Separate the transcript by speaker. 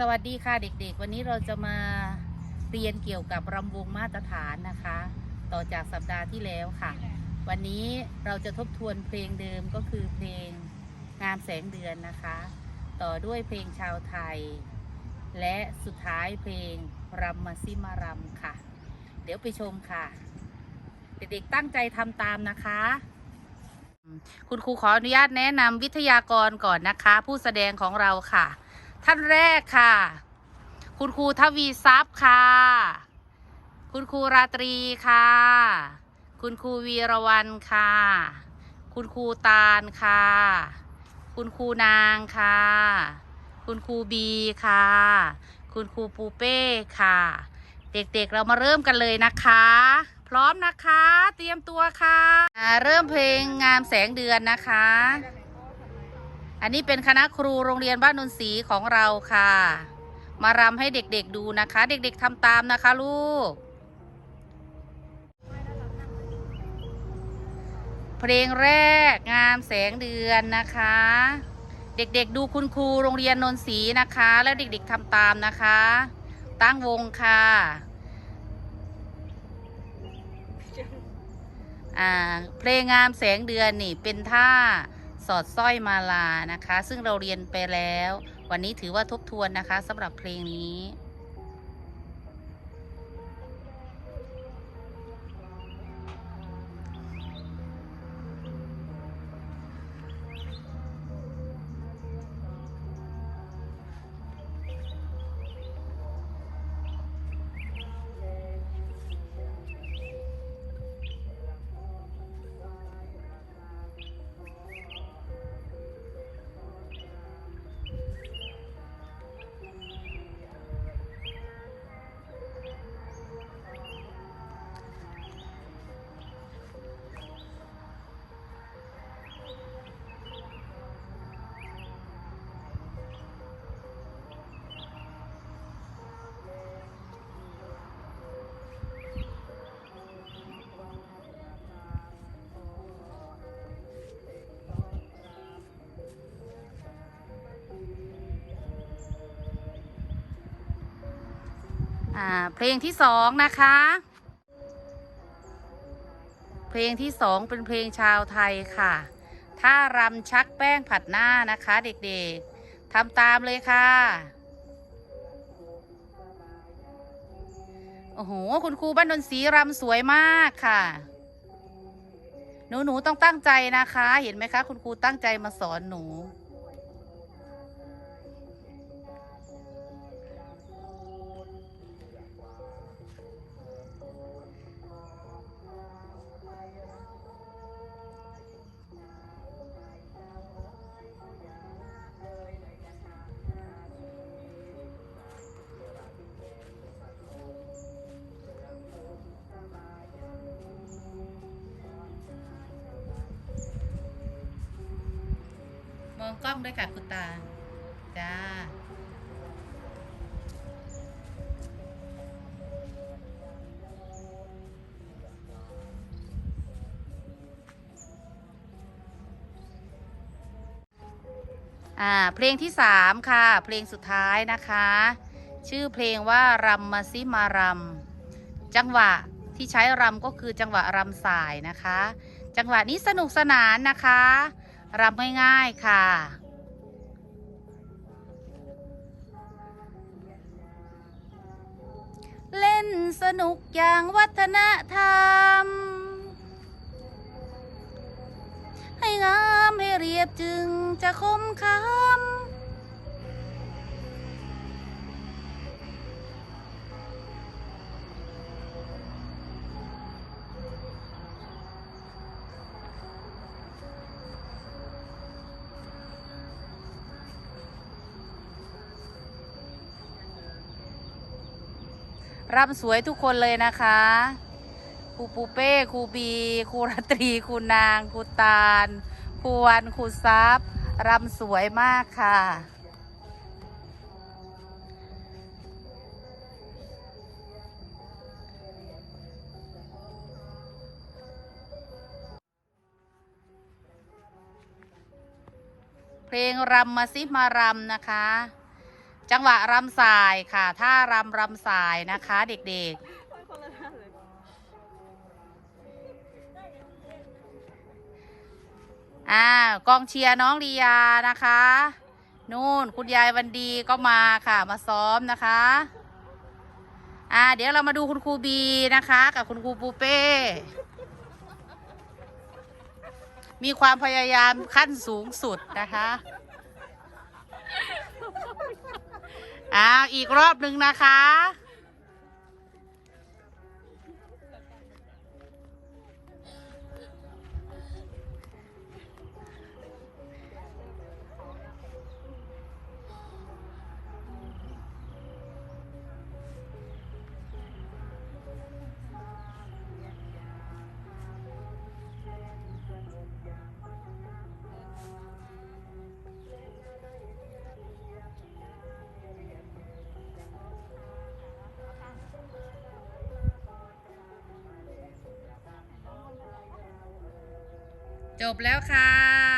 Speaker 1: สวัสดีค่ะเด็กๆ วันนี้เราจะมาเรียนเกี่ยวกับรำวงมาตรฐานนะคะ ต่อจากสัปดาห์ที่แล้วค่ะ วันนี้เราจะทบทวนเพลงเดิมก็คือเพลงงามแสงเดือนนะคะ ต่อด้วยเพลงชาวไทย และสุดท้ายเพลงรำมาซิมารำค่ะ เดี๋ยวไปชมค่ะ เด็กๆตั้งใจทำตามนะคะ คุณครูขออนุญาตแนะนำวิทยากรก่อนนะคะ ผู้แสดงของเราค่ะ ท่านแรกค่ะ คุณครูทวีทรัพย์ค่ะ คุณครูราตรีค่ะ คุณครูวีรวันค่ะ คุณครูตาลค่ะ คุณครูนางค่ะ คุณครูบีค่ะ คุณครูปูเป้ค่ะ เด็กๆเรามาเริ่มกันเลยนะคะ พร้อมนะคะ เตรียมตัวค่ะ เริ่มเพลงงามแสงเดือนนะคะ อันนี้เป็นคณะครูโรงเรียนบ้านนนทรีของเราค่ะ มารำให้เด็กๆดูนะคะ เด็กๆทำตามนะคะลูก เพลงแรกงามแสงเดือนนะคะ เด็กๆดูคุณครูโรงเรียนนนทรีนะคะ แล้วเด็กๆทำตามนะคะ ตั้งวงค่ะอ่าเพลงงามแสงเดือนนี่เป็นท่า สอดสร้อยมาลานะคะ ซึ่งเราเรียนไปแล้ว วันนี้ถือว่าทบทวนนะคะสำหรับเพลงนี้ อ่าเพลงที่สองนะคะ เพลงที่สองเป็นเพลงชาวไทยค่ะท่ารำชักแป้งผัดหน้านะคะ เด็กๆทำตามเลยค่ะโอ้โห คุณครูบ้านดนทรีรำสวยมากค่ะ หนูหนูๆต้องตั้งใจนะคะ เห็นไหมคะ คุณครูตั้งใจมาสอนหนู กล้องด้วยค่ะคุณตา จ้า อ่า เพลงที่สามค่ะ เพลงสุดท้ายนะคะ ชื่อเพลงว่ารำมาซิมารำจังหวะที่ใช้รำก็คือจังหวะรำสายนะคะ จังหวะนี้สนุกสนานนะคะ รับง่ายๆค่ะ เล่นสนุกอย่างวัฒนธรรม ให้งามให้เรียบจึงจะคมคำ รำสวยทุกคนเลยนะคะครูปูเป้ครูบีครูราตรีครูนางครูตาลครูวันครูซับรำสวยมากค่ะ เพลงรำมาซิมารำนะคะ จังหวะรำสายค่ะถ้ารำรำสายนะคะ เด็กๆอ่ากองเชียร์น้องลียานะคะ นู่นคุณยายวันดีก็มาค่ะมาซ้อมนะคะอ่าเดี๋ยวเรามาดูคุณครูบีนะคะ กับคุณครูปูเป้มีความพยายามขั้นสูงสุดนะคะ อ้าอีกรอบหนึ่งนะคะ จบแล้วค่ะ